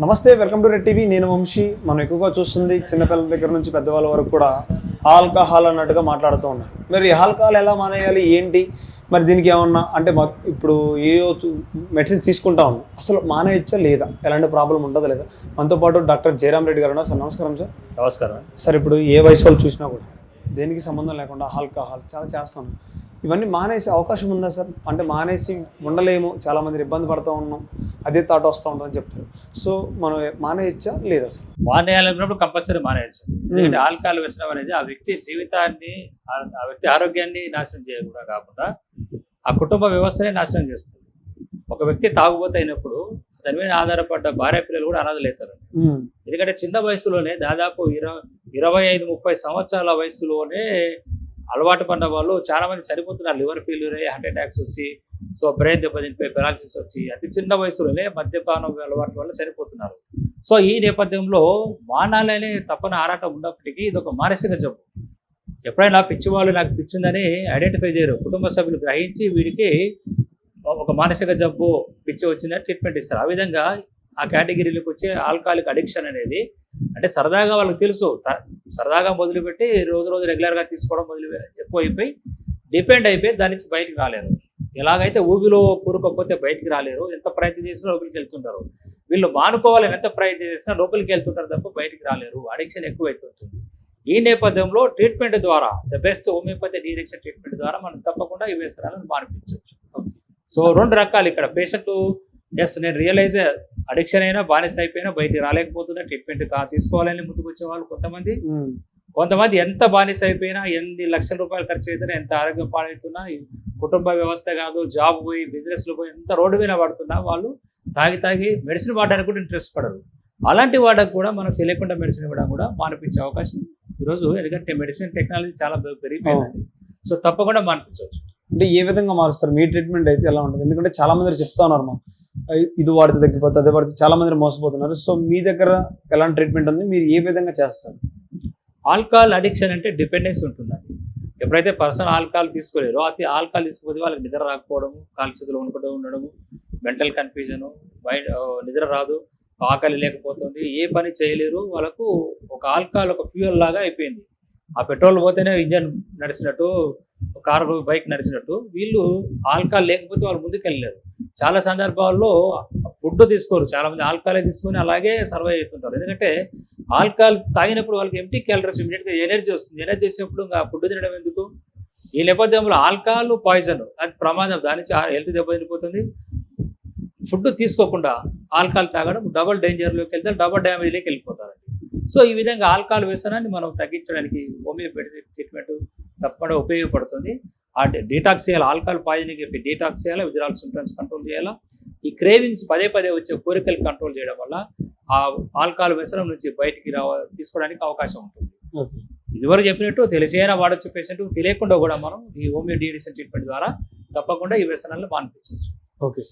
నమస్తే welcome to red TV. నేను వంశీ. మనం ఎక్కువగా చూస్తుంది చిన్నపిల్లల దగ్గర నుంచి పెద్దవాళ్ళ వరకు కూడా ఆల్కహాల్ అన్నట్టుగా మాట్లాడుతూ ఉన్నారు. మరి ఈ ఆల్కహాల్ ఎలా మానేయాలి? ఏంటి? మరి దీనికి ఏమన్నా అంటే మా- ఇప్పుడు ఏ మెడిసిన్ తీసుకుంటా ఉన్నాం. అసలు మానేయచ్చా లేదా? ఎలాంటి ప్రాబ్లం ఉంటుందా లేదా? మనతో పాటు డాక్టర్ జయరామ్ రెడ్డి గారు సార్ నమస్కారం సార్. నమస్కారం. సార్ ఇప్పుడు ఏ వయసు వాళ్ళు చూసినా కూడా దేనికి సంబంధం లేకుండా ఆల్కహాల్ చాలా చేస్తాం ఇవన్నీ మానేసే అవకాశం ఉందా సార్? అంటే మానేసి ఉండలేము చాలా మంది ఇబ్బంది పడుతూ ఉన్నాం అదే థాట్ వస్తూ ఉంటుందని చెప్తారు. సో మనం మానేయచ్చా లేదా సార్? మానేయాలనుకున్నప్పుడు కంపల్సరీ మానేయచ్చు. ఎందుకంటే ఆల్కహాల్ వ్యసనం అనేది ఆ వ్యక్తి జీవితాన్ని ఆ- వ్యక్తి ఆరోగ్యాన్ని నాశనం చేయకుండా కాకుండా ఆ కుటుంబ వ్యవస్థనే నాశనం చేస్తుంది. ఒక వ్యక్తి తాగుబోతు అయినప్పుడు దాని మీద ఆధారపడ్డ భార్య పిల్లలు కూడా అనాథలు అవుతారు. ఎందుకంటే చిన్న వయసులోనే దాదాపు ఇరవై ఇరవై ఐదు ముప్పై సంవత్సరాల వయసులోనే అలవాటు పడిన వాళ్ళు చాలామంది సరిపోతున్నారు. లివర్ ఫెయిల్యూర్ అయ్యి హార్ట్ అటాక్స్ వచ్చి సో బ్రెయిన్ దెబ్బతింపై పెరాలసిస్ వచ్చి అతి చిన్న వయసులోనే మద్యపానం అలవాటు వల్ల చనిపోతున్నారు సో ఈ నేపథ్యంలో మానాలనే తప్పన ఆరాటం ఉన్నప్పటికీ ఇది ఒక మానసిక జబ్బు. ఎప్పుడైనా పిచ్చి వాళ్ళు నాకు పిచ్చిందని ఐడెంటిఫై చేయరు. కుటుంబ సభ్యులు గ్రహించి వీడికి ఒక మానసిక జబ్బు పిచ్చి వచ్చిందని ట్రీట్మెంట్ ఇస్తారు. ఆ విధంగా ఆ కేటగిరీలోకి వచ్చే ఆల్కహాలిక్ అడిక్షన్ అనేది అంటే సరదాగా వాళ్ళకి తెలుసు. సరదాగా మొదలుపెట్టి రోజు రోజు రెగ్యులర్గా తీసుకోవడం మొదలు ఎక్కువ అయిపోయి డిపెండ్ అయిపోయి దాని నుంచి బయటికి రాలేరు. ఎలాగైతే ఊబిలో కూరుకోకపోతే బయటికి రాలేరు. ఎంత ప్రయత్నం చేసినా లోపలికి వెళ్తుంటారు. వీళ్ళు మానుకోవాలని ఎంత ప్రయత్నం చేసినా లోపలికి వెళ్తుంటారు తప్ప బయటికి రాలేరు. అడిక్షన్ ఎక్కువ అవుతుంటుంది ఈ నేపథ్యంలో ట్రీట్మెంట్ ద్వారా the best homeopathy direction treatment ద్వారా మనం తప్పకుండా ఈ వ్యసనాలను మానిపించవచ్చు. సో రెండు రకాలు ఇక్కడ. పేషెంట్ ఎస్ నేను రియలైజ్ అడిక్షన్ అయినా బానిస అయిపోయినా బయటికి రాలేకపోతున్నా ట్రీట్మెంట్ కా తీసుకోవాలని ముందుకు వచ్చే వాళ్ళు కొంతమంది. కొంతమంది ఎంత బానిస అయిపోయినా ఎన్ని లక్షల రూపాయలు ఖర్చు అయితేనే ఎంత ఆరోగ్యం పాడవుతున్నా ఈ కుటుంబ వ్యవస్థ కాదు జాబ్ పోయి బిజినెస్లు పోయి ఎంత రోడ్డు మీద పడుతున్నా వాళ్ళు తాగి తాగి మెడిసిన్ వాడడానికి కూడా ఇంట్రెస్ట్ పడరు. అలాంటి వాడకు కూడా మనం తెలియకుండా మెడిసిన్ ఇవ్వడం కూడా మానిపించే అవకాశం ఈరోజు ఎందుకంటే మెడిసిన్ టెక్నాలజీ చాలా పె- పెరిగిపోయిందండి. సో తప్పకుండా మానిపించవచ్చు. అంటే ఏ విధంగా మారుస్తారు? మీ ట్రీట్మెంట్ అయితే ఎలా ఉంటుంది? ఎందుకంటే చాలా మంది చెప్తా ఉన్నారు మా ఇది వాడితే తగ్గిపోతుంది అదే వాడితే చాలా మంది మోసపోతున్నారు. సో మీ దగ్గర ఎలాంటి ట్రీట్మెంట్ ఉంది? మీరు ఏ విధంగా చేస్తారు? ఆల్కహాల్ అడిక్షన్ అంటే డిపెండెన్స్ ఉంటుందండి. ఎప్పుడైతే పర్సన్ ఆల్కహాల్ తీసుకోలేరో అది ఆల్కహాల్ తీసుకుపోతే వాళ్ళకి నిద్ర రాకపోవడము కాలు చేతులు ఉండడము మెంటల్ కన్ఫ్యూజను మైండ్ నిద్ర రాదు ఆకలి లేకపోతుంది ఏ పని చేయలేరు వాళ్ళకు ఒక ఆల్కహాల్ ఒక ఫ్యూయల్ లాగా అయిపోయింది. ఆ పెట్రోల్ పోతేనే ఇంజన్ నడిచినట్టు కారు బైక్ నడిచినట్టు వీళ్ళు ఆల్కహాల్ లేకపోతే వాళ్ళు ముందుకు వెళ్ళలేరు చాలా సందర్భాల్లో ఫుడ్ తీసుకోరు చాలా మంది తీసుకొని అలాగే సర్వైవ్ అవుతుంటారు. ఎందుకంటే ఆల్కహాల్ తాగినప్పుడు వాళ్ళకి ఎంటీ క్యాలరీస్ ఇమీడియట్గా ఎనర్జీ వస్తుంది. ఎనర్జీ వచ్చినప్పుడు ఇంకా ఫుడ్ తినడం ఎందుకు? ఈ నేపథ్యంలో ఆల్కహాల్ పాయిజన్ అది ప్రమాదం. దాని నుంచి హెల్త్ దెబ్బతినిపోతుంది ఫుడ్ తీసుకోకుండా ఆల్కహాల్ తాగడం డబల్ డేంజర్లోకి వెళ్తే డబల్ డ్యామేజ్లోకి వెళ్ళిపోతారండి సో ఈ విధంగా ఆల్కహాల్ వ్యసనాన్ని మనం తగ్గించడానికి హోమియోపతి ట్రీట్మెంట్ తప్పకుండా ఉపయోగపడుతుంది. ఆ డీటాక్స్ చేయాలి? ఆల్కహాల్ పాయిజనింగ్ చెప్పి డీటాక్స్ చేయాలి? విజరాల్ సిమ్టమ్స్ కంట్రోల్ చేయాలా? ఈ క్రేవింగ్స్ పదే పదే వచ్చే కోరికలు కంట్రోల్ చేయడం వల్ల ఆ ఆల్కహాల్ వ్యసనం నుంచి బయటికి రావ తీసుకోవడానికి అవకాశం ఉంటుంది. ఇదివరకు చెప్పినట్టు తెలిసేనా వాడొచ్చు పేషెంట్ తెలియకుండా కూడా మనం ఈ హోమియో డిఎడిషన్ ట్రీట్మెంట్ ద్వారా తప్పకుండా ఈ వ్యసనాలను మానిపించవచ్చు. Okay sir.